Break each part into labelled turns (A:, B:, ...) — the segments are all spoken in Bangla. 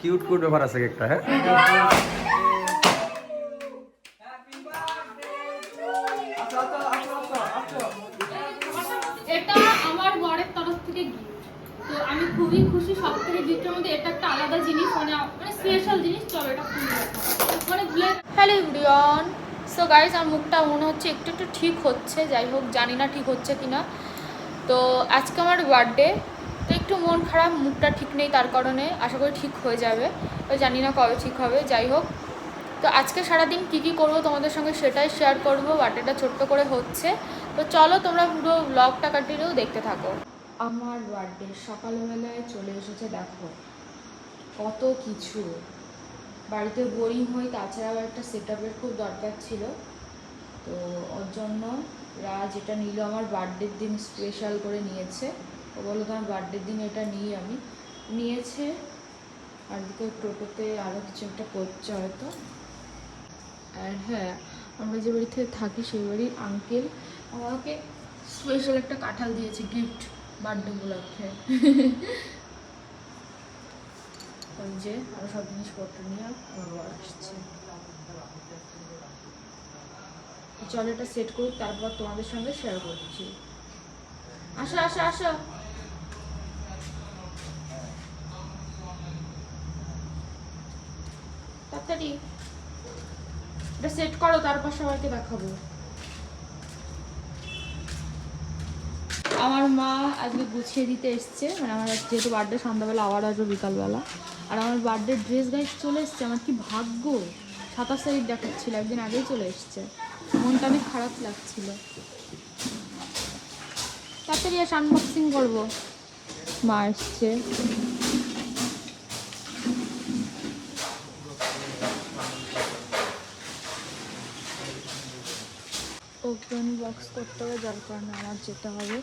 A: কিউট কিউট ব্যাপার আছে কেকটা হ্যাঁ?
B: এটা আমার বরের তরফ থেকে গিফট তো আমি খুবই খুশি সব থেকে গিফটের মধ্যে এটা একটা আলাদা জিনিস মানে মানে স্পেশাল জিনিস চলো এটা মানে হ্যালো এভরিওয়ান সো গাইস আমার মুখটা মনে হচ্ছে একটু একটু ঠিক হচ্ছে যাই হোক জানি না ঠিক হচ্ছে কিনা। তো আজকে আমার বার্থডে তো একটু মন খারাপ মুখটা ঠিক নেই তার কারণে, আশা করি ঠিক হয়ে যাবে। তো জানি না কবে ঠিক হবে, যাই হোক। তো আজকে সারাদিন কী কী করব তোমাদের সঙ্গে সেটাই শেয়ার করব বার্থডেটা ছোট্ট করে হচ্ছে। তো চলো তোমরা পুরো ব্লগটা কাটিয়েও দেখতে থাকো। আমার বার্থডে সকালবেলায় চলে এসেছে, দেখো। কত কিছু। বাড়িতে বোরিং হই, তাছাড়াও একটা সেট খুব দরকার ছিল। তো ওর জন্য রাজ এটা নিল আমার বার্থডের দিন স্পেশাল করে নিয়েছে। ও বলল, তোমার বার্থডের দিন এটা নিই আমি। নিয়েছে, আর দিকে টোটোতে আরও কিছু একটা করছে হয়তো। আর হ্যাঁ আমরা যে বাড়িতে থাকি সেই বাড়ির আঙ্কেল আমাকে স্পেশাল একটা কাঁঠাল দিয়েছে গিফট বার্থডে উপলক্ষে। ওই যে আরও সব জিনিসপত্র নিয়ে আমার আসছে। চল এটা সেট করি তারপর তোমাদের সঙ্গে শেয়ার করছি আসো আসো আসো। তাড়াতাড়ি। এটা সেট করো, তারপর সবাইকে দেখাবো। আমার মা আজকে গুছিয়ে দিতে এসছে। মানে আমার যেহেতু বার্থডে সন্ধ্যাবেলা, আবার আসবে বিকালবেলা। আর আমার বার্থডে ড্রেস গাইজ চলে এসছে। আমার কি ভাগ্য? সাতাশ তারিখ দেখাচ্ছিল, একদিন আগেই চলে এসছে। মনটা অনেক খারাপ লাগছিল। তাড়াতাড়ি এসে আনবক্সিং করব। মা এসছে ওপেন বক্স করতে হবে যার কারণে আমার যেতে হবে।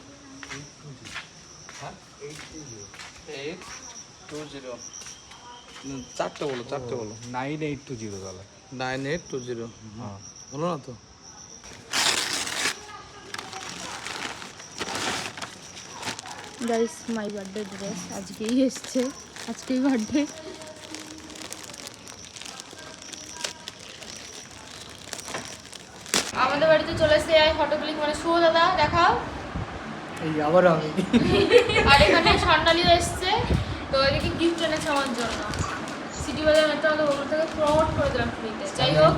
A: এইট টু জিরো চারটে বলো চারটে বলো।
C: নাইন এইট টু জিরো তাহলে।
A: নাইন এইট টু জিরো
C: হ্যাঁ
A: বলো না তো?
B: গাইস মাই বার্থডে ড্রেস আজকেই এসছে। আজকেই বার্থডে আমাদের বাড়িতে চলে এসে আই ফটো ক্লিক মানে শুভ দাদা দেখাও।
D: এই আবার আমি।
B: আর এখানে স্বর্ণালীও এসছে। তো এদিকে গিফট এনেছে আমার জন্য। সিটি বাজার মেট্রো আমাদের ওগুলো থেকে প্রমোট করে দিলাম ফ্রিতে যাই হোক।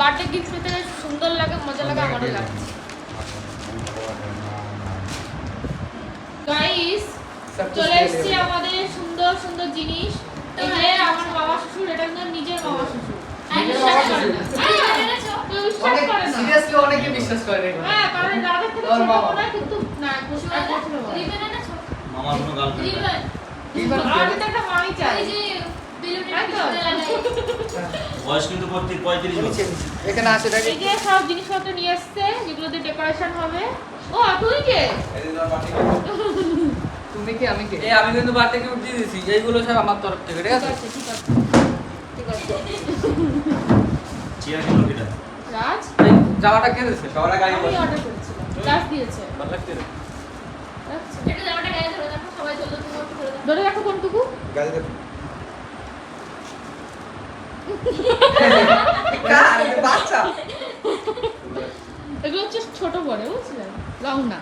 B: বার্থডে গিফট পেতে সুন্দর লাগে মজা লাগে আমারও লাগছে। গাইস চলে এসেছি আমাদের সুন্দর সুন্দর জিনিস। এই যে আমার বাবা শ্বশুর এটা কিন্তু নিজের বাবা শ্বশুর।
D: অনেকে বিশ্বাস করে
B: হ্যাঁ, কারণ থেকে ছোট। কিন্তু না,
E: মামার কোনো গার্লফ্রেন্ড? বয়স কিন্তু প্রত্যেক পঁয়ত্রিশ
D: এখানে আসে
B: এই যে সব জিনিসপত্র নিয়ে এসছে যেগুলো দিয়ে ডেকোরেশন হবে। ও তুই কে?
D: তুমি কি আমি কে?
F: এই আমি কিন্তু বাড়িতে গিফট দিয়ে দিয়েছি। এইগুলো সব আমার তরফ থেকে ঠিক আছে?
B: ঠিক আছে ঠিক আছে।
E: চেয়ার কিলো কিটা
B: রাজ?
F: জামাটা কে দিয়েছে? সবার আগে আমি
B: আমি অর্ডার করেছিলাম। রাজ দিয়েছে।
F: ভালো লাগছে রে?
B: ধরে রাখো কোনটুকু।
D: বাচ্চা?
B: এগুলো হচ্ছে ছোট বড় বুঝলেন লং না।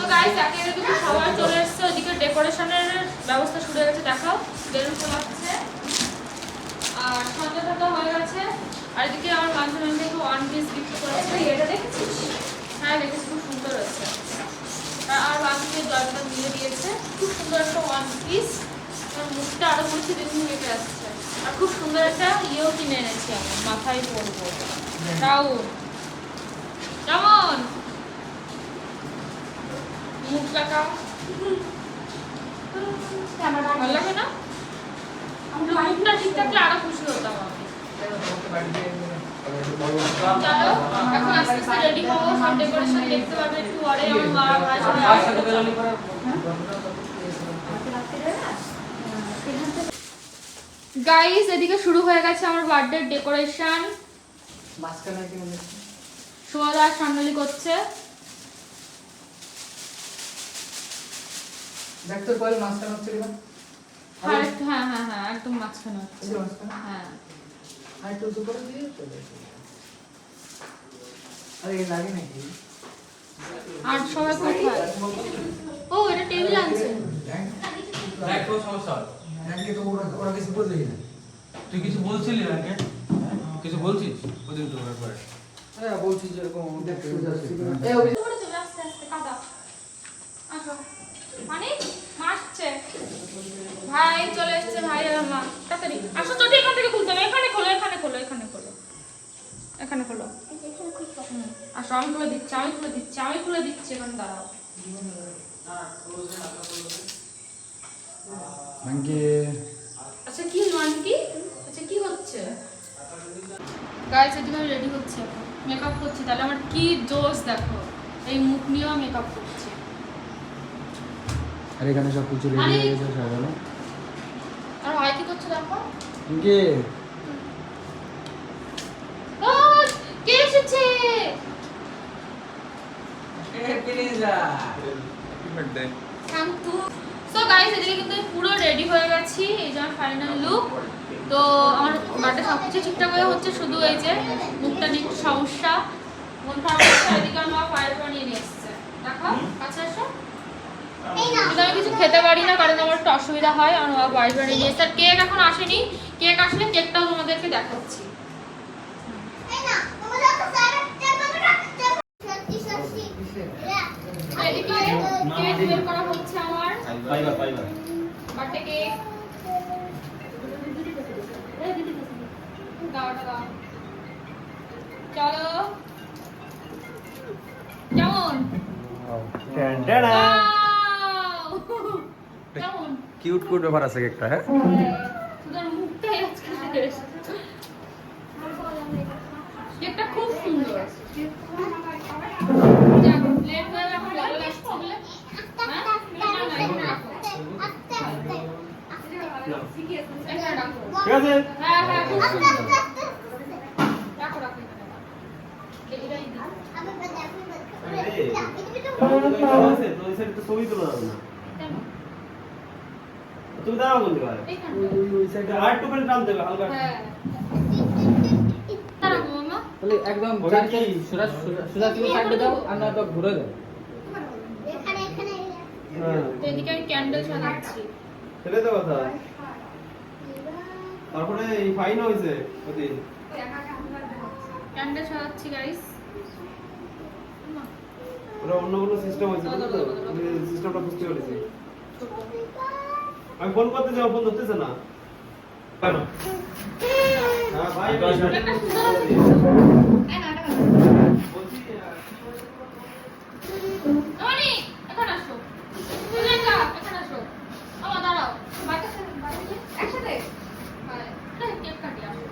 B: তো গাইস একে কিন্তু সবাই চলে এসেছে ওদিকে ডেকোরেশনের ব্যবস্থা শুরু হয়ে গেছে দেখাও। বেলুন চালাচ্ছে আর সন্ধ্যা সন্ধ্যা হয়ে গেছে। আর এদিকে আমার মাঝে মাঝে ওয়ান পিস গিফট করেছে। এটা দেখেছিস? হ্যাঁ দেখেছি খুব সুন্দর হয়েছে। আর আর বান্ধবী জয়টা মিলে দিয়েছে। খুব সুন্দর একটা ওয়ান পিস আমার মুখটা আরও বলছি দেখুন লেগে আসছে। আর খুব সুন্দর একটা ইয়েও কিনে এনেছি আমি মাথায় পরবো। রাউন্ড কেমন? মুখ দেখাও। ভালো লাগে না? মুখটা ঠিক থাকলে আরও খুশি হতাম আমি। চলো এখন আস্তে আস্তে রেডি হব সব ডেকোরেশন দেখতে পাবে একটু পরে আমার মা ভাই সবাই
F: আর
B: আসবে।
F: সাথে বেরোলি করে
B: গাইস এদিকে শুরু হয়ে গেছে আমার বার্থডে ডেকোরেশন সোয়াদা আর সান্নালি করছে। হ্যাঁ হ্যাঁ হ্যাঁ একদম মাঝখানে হ্যাঁ।
D: আর
B: সবাই কোথায়? ও এটা টেবিল আনছে।
A: দেখ। সমস্যা।
C: ব্যাংকে তো ওরা ওরা কিছু বলবেই না।
A: তুই কিছু বলছিলি ব্যাংকে? কিছু বলছিস? ওদিন তো ব্যাপারে।
D: হ্যাঁ বলছি যে এরকম
C: দেখতে যাচ্ছি
D: এই
B: আস্তে আস্তে কাদা। আসো। মানে মা ভাই চলে এসছে ভাই আর মা। তাড়াতাড়ি। আসো চটি এখান থেকে খুলতে হবে। এখানে খোলো এখানে খোলো এখানে খোলো। এখানে খোলো। আসো আমি খুলে দিচ্ছি আমি খুলে দিচ্ছি আমি খুলে দিচ্ছি। এখানে দাঁড়াও।
C: ব্যাংকে
B: আচ্ছা কি আচ্ছা কি হচ্ছে? গাইস এদিকে আমি রেডি হচ্ছি মেকআপ করছি তাহলে আমার কি জোশ দেখো। এই মুখ নিয়েও মেকআপ করছি।
C: আর এখানে সব কিছু রেডি হয়ে গেছে সাজানো
B: আর ভাই কি করছে দেখো?
C: ব্যাংকে
B: কে এসেছে? শান্তু। সো গাইস এদিকে কিন্তু পুরো রেডি হয়ে গেছি, এই যে আমার ফাইনাল লুক তো আমার বার্থডে সব কিছু ঠিকঠাক হয়ে হচ্ছে, শুধু এই যে মুখটা নিয়ে একটু সমস্যা। মন খারাপ হচ্ছে, এদিকে আমার মা ফায়ার বানিয়ে নিয়ে এসেছে। দেখো, কাছে আসো। কিন্তু আমি কিছু খেতে পারি না, কারণ আমার একটু অসুবিধা হয়, আমার মা ফায়ার বানিয়ে নিয়ে এসেছে। আর কেক এখন আসেনি। কেক আসলে কেকটাও তোমাদেরকে দেখাচ্ছি এদিকে কেক বের করা হচ্ছে আমার
E: পাইবা পাইবা
B: চলো কেমন
A: কিউট কিউট ব্যাপার আছে কেকটা হ্যাঁ।
B: কেকটা খুব সুন্দর যাক, plate হয়ে এখন ভালো লাগছে বলে। হ্যাঁ? না, না, এখানে রাখো। এখানে রাখো।
E: ঠিক আছে
B: হ্যাঁ, হ্যাঁ, রাখো, রাখো, এটাই দিই।
E: ছবি তোলা যাবে না
B: কেন?
E: তুমি দাঁড়াও বলতে পারে আর একটু করে টানতে হবে হালকা
B: হ্যাঁ। দাঁড়াও, মামা।
D: তাহলে একদম? সোজা তুমি সাইডে দাও আর না তো ঘুরে দাও
E: হ্যাঁ
B: আমি ক্যান্ডেল সাজাচ্ছি
E: সেটাই তো কথা তারপরে এই ফাইন হয়েছে ওদিন
B: ক্যান্ডেল সাজাচ্ছি গাইস
E: ওরা অন্য কোনো সিস্টেম হয়েছে আমি সিস্টেমটা বুঝতে পেরেছি। আমি ফোন করতে যাব ফোন ধরতেছে না। কেন? হ্যাঁ
B: অনি, আসো। সুলেখা, এখানে আসো। আমা, দাঁড়াও। বাইরে আসো, বাইরে গিয়ে। একসাথে? হ্যাঁ, এই, কেক কাটি আসো।
D: যে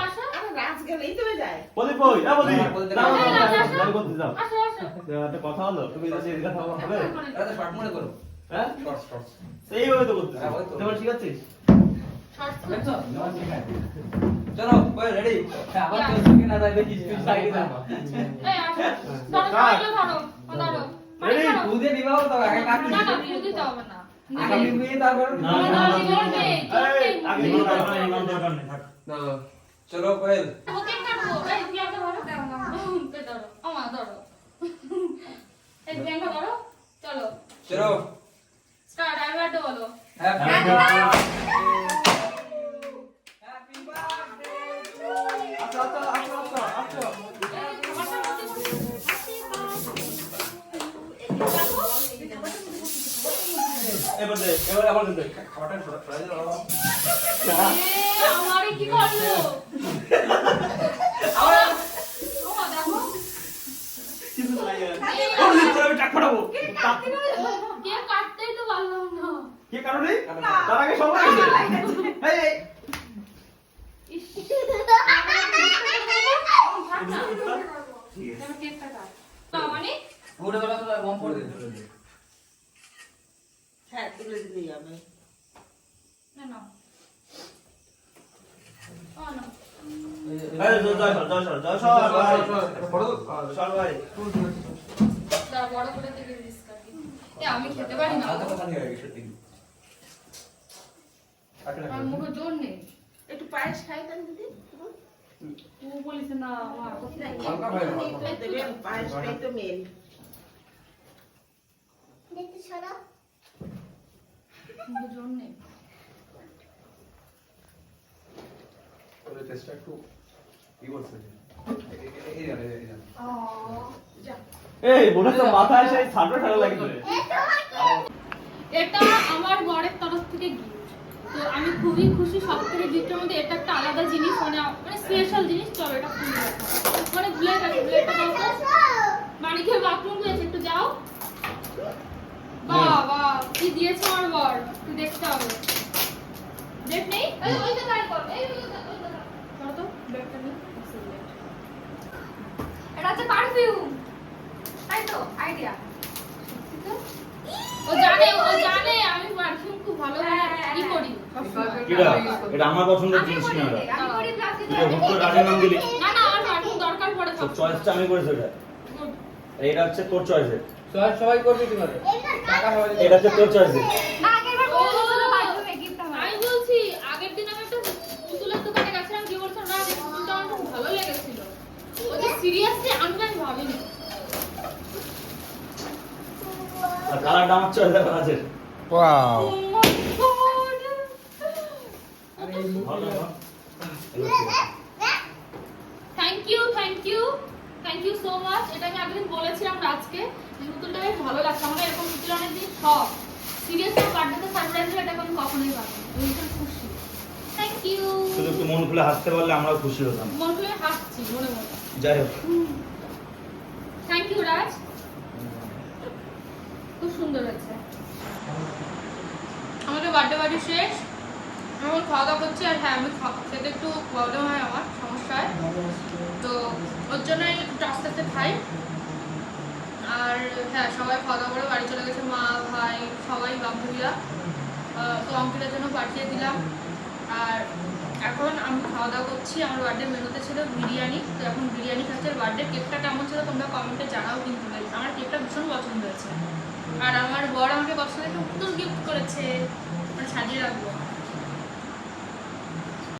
B: আসো।
E: প্রদীপ কই না
D: হ্যাঁ,
E: কথা হলো তুমি যদি হবে?
D: এটা তো শর্ট মনে করো।
E: হ্যাঁ? তো করতে
D: হ্যাঁ,
E: ঠিক আছে
D: চলো ওই রেডি আবার কেউ সুখী না থাকে কিছু কিছু সাইডে দাও।
B: এই আসো। ধরো ধরো ধরো। মানে? ধরো।
D: দুধে দিবাও তো আগে কাটি
B: না না দিতে হবে না।
D: আগে দিবি তারপর?
E: না,
B: না, না,
E: এই, আগে
B: দিয়ে
E: নেই, কোনো দরকার নেই, থাক।
D: দাও চলো কোয়েল
B: ওকে কাটবো এই তুই আমাকে ধরো এই ধরো আমা ধরো। এই ব্যাংক ধরো। চলো।
D: চলো।
B: স্টার্ট বার্থডে বলো।
D: হ্যাপি
E: Happy এবার দে।
D: এবার আবার
E: কিন্তু খাবারটা সরাই দাও।
B: আমারে কি করল ওমা, দেখো
E: কিছু লাগে না। ও, আমি টাক ফাটাবো।
B: কে কাটতেই তো পারলাম না
E: কি কারণে? তার আগে সবাই এই, এই।
B: না, মানে
D: ভোরবেলা তো বম পড়ে দিল
G: হ্যাঁ তুলে দিতে যাবে
B: না না আমি খেতে পারি না মুখে জোর নেই
G: একটু পায়েস খাই দেন দিদি
B: ও বলিস না আমার
G: দেবেন পায়েসটাই তো মেন
B: মুখে জোর নেই
D: টেস্টটা একটু কি বলছে এই জানে এই জানে।
E: এই, বোনের তো মাথায় সেই ঠান্ডা ঠান্ডা লাগছে।
B: এটা আমার বরের তরফ থেকে গিফট তো আমি খুবই খুশি সব থেকে গিফটের মধ্যে এটা একটা আলাদা জিনিস মানে মানে স্পেশাল জিনিস চলো এটা খুলে মানে ব্লেডটা দাও তো মানিকে বাথরুম গেছে একটু যাও। বাহ বাহ কি দিয়েছে আমার বর তুই দেখতে হবে। ব্লেড নেই? এই ওই কর এই ওই যে ওই যে করো তো ব্লেডটা নিই এটা হচ্ছে পারফিউম তাই তো? আইডিয়া ও জানে ও জানে আমি পারফিউম খুব ভালো ই করি।
E: কিরা? এটা আমার পছন্দের জিনিস না
B: আমি করি প্লাস্টিক
E: তুই হুট করে রানের নাম দিলি?
B: না না আমার পারফিউম দরকার পড়ে সব
E: চয়েসটা আমি করেছি এটা এটা হচ্ছে তোর চয়েসের
F: সবাই সবাই করবি কি করে টাকা সবাই
E: এটা হচ্ছে তোর চয়েসের
B: আমি বলছি আগের দিন আমি একটা পুতুলের দোকানে গেছিলাম কি বলছো না যে পুতুলটা আমার খুব ভালো লেগেছিল। ও যে সিরিয়াসলি আনবে আমি ভাবিনি।
E: আর কালারটা আমার আছে ভালো
B: thank you thank you thank you so much এটা আমি আগদিন বলেছিলাম রাজকে পুতুলটা বেশ ভালো লাগছে। আমার এরকম পুতুল অনেকদিন শখ সিরিয়াসলি বার্থডেতে সারপ্রাইজ এটা আমি কখনোই পাবো ভীষণ খুশি। থ্যাংক ইউ
E: শুধু একটু মন খুলে হাসতে পারলে আমরাও খুশি হতাম।
B: মন খুলে হাসছি মনে মনে।
E: যাই হোক।
B: Thank you Raj. খুব সুন্দর হয়েছে। আমাদের বার্থডে বাড়ি শেষ। আমি এখন খাওয়া দাওয়া করছি আর হ্যাঁ আমি খেতে একটু প্রবলেম হয় আমার সমস্যা হয়। তো ওর জন্য একটু আস্তে আস্তে খাই। হ্যাঁ সবাই খাওয়া দাওয়া করে বাড়ি চলে গেছে, মা, ভাই, সবাই বান্ধবীরা। তো অঙ্কিতার জন্য পাঠিয়ে দিলাম। আর এখন আমি খাওয়া দাওয়া করছি, আমার বার্থডে মেনুতে ছিল বিরিয়ানি। তো এখন বিরিয়ানি খাচ্ছি, আর বার্থডে কেকটা কেমন ছিল তোমরা কমেন্টে জানাও কিন্তু। আমার কেকটা ভীষণ পছন্দ হয়েছে। আর আমার বর আমাকে কষ্ট একটা পুতুল গিফট করেছে। মানে সাজিয়ে রাখব।